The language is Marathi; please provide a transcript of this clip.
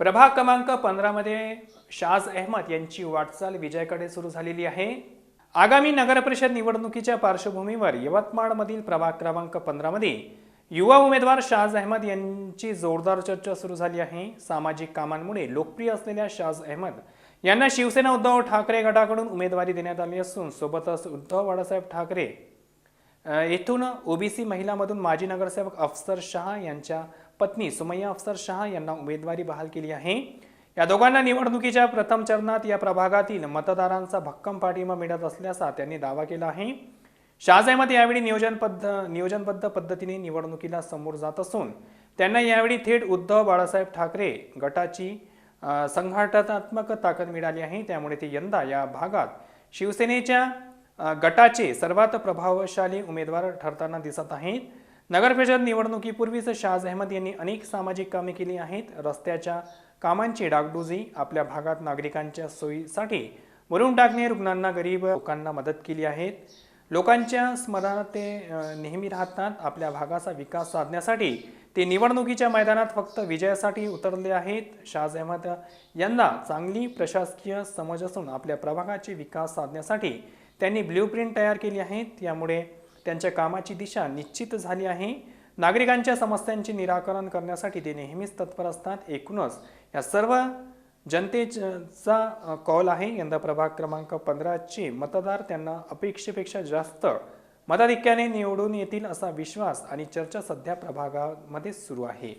प्रभाग क्रमांक पंधरामध्ये शाज अहमद यांची वाटचाल विजयाकडे सुरू झालेली आहे. आगामी नगरपरिषद निवडणुकीच्या पार्श्वभूमीवर यवतमाळमधील प्रभाग क्रमांक पंधरामध्ये युवा उमेदवार शाज अहमद यांची जोरदार चर्चा सुरू झाली आहे. सामाजिक कामांमुळे लोकप्रिय असलेल्या शाज अहमद यांना शिवसेना उद्धव ठाकरे गटाकडून उमेदवारी देण्यात आली असून सोबतच उद्धव बाळासाहेब ठाकरे येथून ओबीसी महिलामधून माजी नगरसेवक अफसर शहा यांच्या पत्नी सुमय्या अफसर शहा यांना उमेदवारी बहाल केली आहे. या दोघांना निवडणुकीच्या प्रथम चरणात या प्रभागातील मतदारांचा भक्कम पाठिंबा मिळत असल्याचा त्यांनी दावा केला आहे. शाज अहमद यावेळी नियोजन पद्ध नियोजनबद्ध पद्धतीने निवडणुकीला समोर जात असून त्यांना यावेळी थेट उद्धव बाळासाहेब ठाकरे गटाची संघटनात्मक ताकद मिळाली आहे. त्यामुळे ते यंदा या भागात शिवसेनेच्या गटाचे सर्वात प्रभावशाली उमेदवार ठरताना दिसत आहेत. नगरपरिषद निवडणुकीपूर्वीच शाज अहमद यांनी अनेक सामाजिक कामे केली आहेत. रस्त्याच्या कामांची डागडुजी आपल्या भागात नागरिकांच्या सोयीसाठी भरून टाकणे रुग्णांना गरीब लोकांना मदत केली आहेत लोकांच्या स्मरणात ते नेहमी राहतात. आपल्या भागाचा विकास साधण्यासाठी ते निवडणुकीच्या मैदानात फक्त विजयासाठी उतरले आहेत. शाज अहमद यांना चांगली प्रशासकीय समज असून आपल्या प्रभागाचे विकास साधण्यासाठी त्यांनी ब्ल्यूप्रिंट तयार केली आहे. त्यामुळे त्यांच्या कामाची दिशा निश्चित झाली आहे. नागरिकांच्या समस्यांचे निराकरण करण्यासाठी ते नेहमीच तत्पर असतात. एकूणच या सर्व जनतेचा कॉल आहे. यंदा प्रभाग क्रमांक पंधराचे मतदार त्यांना अपेक्षेपेक्षा जास्त मताधिक्याने निवडून येतील असा विश्वास आणि चर्चा सध्या प्रभागामध्ये सुरू आहे.